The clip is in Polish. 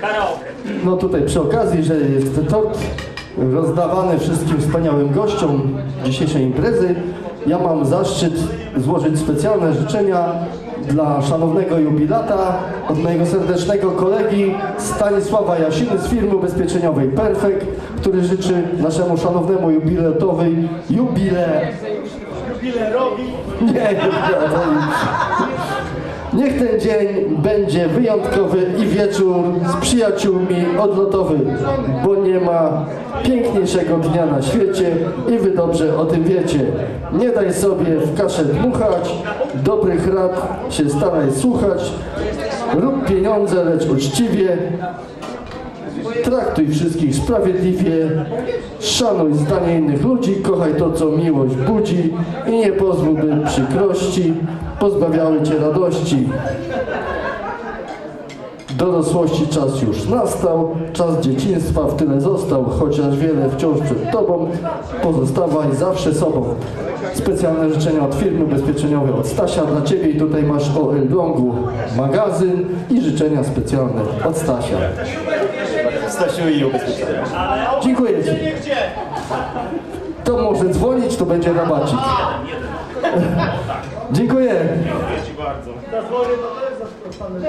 Karaoke. No tutaj przy okazji, że jest tort rozdawany wszystkim wspaniałym gościom dzisiejszej imprezy, ja mam zaszczyt złożyć specjalne życzenia dla szanownego jubilata od mojego serdecznego kolegi Stanisława Jasiny z firmy ubezpieczeniowej Perfekt, który życzy naszemu szanownemu jubilatowi jubile... Jubilerowi. Nie, jubilatowi. Ten dzień będzie wyjątkowy i wieczór z przyjaciółmi odlotowy, bo nie ma piękniejszego dnia na świecie i wy dobrze o tym wiecie. Nie daj sobie w kaszę dmuchać, dobrych rad się staraj słuchać, rób pieniądze, lecz uczciwie, Traktuj wszystkich sprawiedliwie, szanuj zdanie innych ludzi, kochaj to, co miłość budzi i nie pozwól, by przykrości pozbawiały cię radości. Dorosłości czas już nastał, czas dzieciństwa w tyle został, chociaż wiele wciąż przed tobą, pozostawaj zawsze sobą. Specjalne życzenia od firmy ubezpieczeniowej od Stasia dla ciebie i tutaj masz o Elblągu magazyn i życzenia specjalne od Stasia. Stasiu i. Dziękuję Ci. To może dzwonić, to będzie rabacik. Dziękuję. To też zapraszamy.